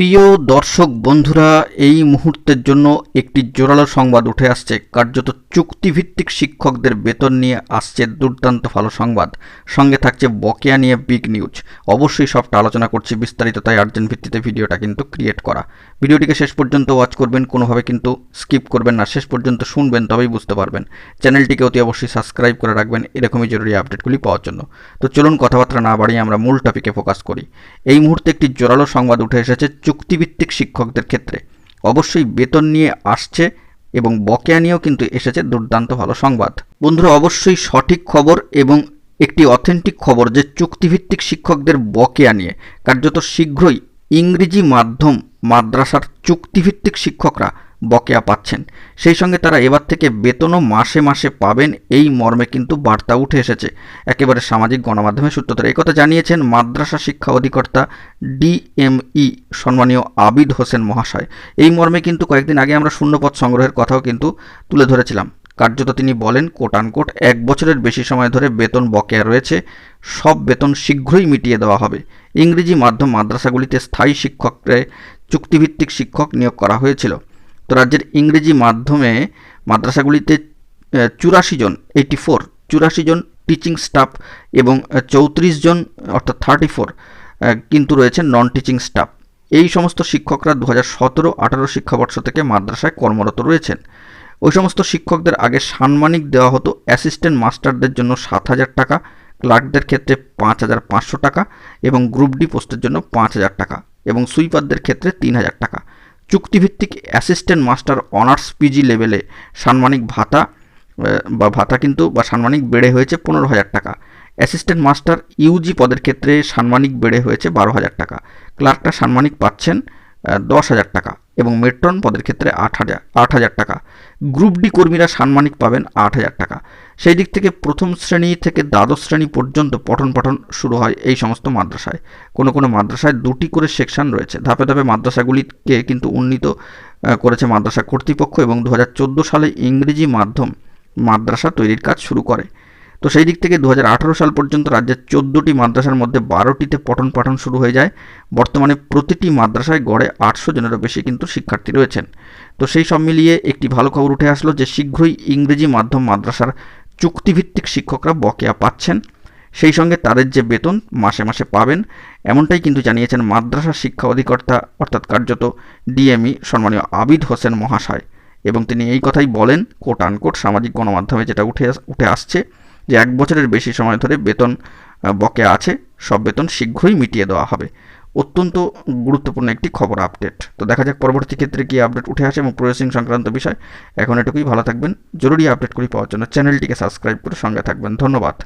প্রিয় দর্শক বন্ধুরা, এই মুহূর্তের জন্য একটি জোরালো সংবাদ উঠে আসছে। কার্যত চুক্তিভিত্তিক শিক্ষকদের বেতন নিয়ে আসছে দুর্দান্ত ভালো সংবাদ। সঙ্গে থাকছে বকেয়া নিয়ে বিগ নিউজ অবশ্যই সবটা আলোচনা করছি বিস্তারিত, তাই আর্জেন্ট ভিত্তিতে ভিডিওটা কিন্তু ক্রিয়েট করা। ভিডিওটিকে শেষ পর্যন্ত ওয়াচ করবেন, কোনোভাবে কিন্তু স্কিপ করবেন না। শেষ পর্যন্ত শুনবেন, তবেই বুঝতে পারবেন। চ্যানেলটিকে অতি অবশ্যই সাবস্ক্রাইব করে রাখবেন, এরকমই জরুরি আপডেটগুলি পাওয়ার জন্য। তো চলুন কথাবার্তা না বাড়িয়ে আমরা মূল টপিকে ফোকাস করি। এই মুহূর্তে একটি জোরালো সংবাদ উঠে এসেছে চুক্তিভিত্তিক শিক্ষকদের ক্ষেত্রে। অবশ্যই বেতন নিয়ে আসছে এবং বকেয়া নিয়েও কিন্তু এসেছে দুর্দান্ত ভালো সংবাদ। বন্ধুরা, অবশ্যই সঠিক খবর এবং একটি অথেন্টিক খবর যে চুক্তিভিত্তিক শিক্ষকদের বকেয়া নিয়ে। কার্যত শীঘ্রই ইংরেজি মাধ্যম মাদ্রাসার চুক্তিভিত্তিক শিক্ষকরা বকেয়া পাচ্ছেন। সেই সঙ্গে তারা এবার থেকে বেতনও মাসে মাসে পাবেন, এই মর্মে কিন্তু বার্তা উঠে এসেছে। একেবারে সামাজিক গণমাধ্যমে সূত্র ধরে একথা জানিয়েছেন মাদ্রাসা শিক্ষা অধিকর্তা ডিএমই সম্মানীয় আবিদ হোসেন মহাশয়। এই মর্মে কিন্তু কয়েকদিন আগে আমরা শূন্যপদ সংগ্রহের কথাও কিন্তু তুলে ধরেছিলাম। কার্যত তিনি বলেন কোট আনকোট এক বছরের বেশি সময় ধরে বেতন বকেয়া রয়েছে, সব বেতন শীঘ্রই মিটিয়ে দেওয়া হবে। ইংরেজি মাধ্যম মাদ্রাসাগুলিতে স্থায়ী শিক্ষকরে চুক্তিভিত্তিক শিক্ষক নিয়োগ করা হয়েছিল। তো রাজ্যের ইংরেজি মাধ্যমে মাদ্রাসাগুলিতে চুরাশি জন এইটি ফোর চুরাশি জন টিচিং স্টাফ এবং চৌত্রিশ জন, অর্থাৎ থার্টি ফোর কিন্তু রয়েছে নন টিচিং স্টাফ এই সমস্ত শিক্ষকরা দু হাজার সতেরো, আঠারো শিক্ষাবর্ষ থেকে মাদ্রাসায় কর্মরত রয়েছেন। ওই সমস্ত শিক্ষকদের আগে সাম্মানিক দেওয়া হতো অ্যাসিস্ট্যান্ট মাস্টারদের জন্য সাত হাজার টাকা ক্লার্কদের ক্ষেত্রে পাঁচ হাজার পাঁচশো টাকা এবং গ্রুপ ডি পোস্টের জন্য পাঁচ হাজার টাকা এবং সুইপারদের ক্ষেত্রে তিন হাজার টাকা। চুক্তিভিত্তিক অ্যাসিস্ট্যান্ট মাস্টার অনার্স পিজি লেভেলে সাম্মানিক ভাতা বা ভাতা কিন্তু, বা সাম্মানিক বেড়ে হয়েছে পনেরো হাজার টাকা। অ্যাসিস্ট্যান্ট মাস্টার ইউজি পদের ক্ষেত্রে সাম্মানিক বেড়ে হয়েছে বারো হাজার টাকা। ক্লার্কটা সাম্মানিক পাচ্ছেন দশ হাজার টাকা। এবং মেট্রন পদের ক্ষেত্রে আট হাজার আট হাজার টাকা। গ্রুপ ডি কর্মীরা সাম্মানিক পাবেন আট হাজার টাকা। সেই দিক থেকে প্রথম শ্রেণি থেকে দ্বাদশ শ্রেণি পর্যন্ত পঠন পাঠন শুরু হয় এই সমস্ত মাদ্রাসায়। কোনো কোনো মাদ্রাসায় দুটি করে সেকশন রয়েছে। ধাপে ধাপে মাদ্রাসাগুলিকে কিন্তু উন্নীত করেছে মাদ্রাসা কর্তৃপক্ষ এবং দু হাজার চোদ্দ সালে ইংরেজি মাধ্যম মাদ্রাসা তৈরির কাজ শুরু করে। তো সেই দিক থেকে দু হাজার আঠেরো সাল পর্যন্ত রাজ্যের চোদ্দোটি মাদ্রাসার মধ্যে বারোটিতে পঠন পাঠন শুরু হয়ে যায়। বর্তমানে প্রতিটি মাদ্রাসায় গড়ে আটশো জনেরও বেশি কিন্তু শিক্ষার্থী রয়েছেন। তো সেই সব মিলিয়ে একটি ভালো খবর উঠে আসলো যে শীঘ্রই ইংরেজি মাধ্যম মাদ্রাসার চুক্তিভিত্তিক শিক্ষকরা বকেয়া পাচ্ছেন। সেই সঙ্গে তাদের যে বেতন মাসে মাসে পাবেন, এমনটাই কিন্তু জানিয়েছেন মাদ্রাসা শিক্ষা অধিকর্তা অর্থাৎ কার্যত ডিএমই সম্মানীয় আবিদ হোসেন মহাশয়। এবং তিনি এই কথাই বলেন কোট আনকোট সামাজিক গণমাধ্যমে যেটা উঠে উঠে আসছে। যে এক বছরের বেশি সময় ধরে বেতন বকে আছে, সব বেতন শীঘ্রই মিটিয়ে দেওয়া হবে। অত্যন্ত গুরুত্বপূর্ণ একটি খবর আপডেট। তো দেখা যাক পরবর্তী ক্ষেত্রে কী আপডেট উঠে আসে এবং প্রসেসিং সংক্রান্ত বিষয়। এখন এটুকুই, ভালো থাকবেন। জরুরি আপডেটগুলি পাওয়ার জন্য চ্যানেলটিকে সাবস্ক্রাইব করে সঙ্গে থাকবেন। ধন্যবাদ।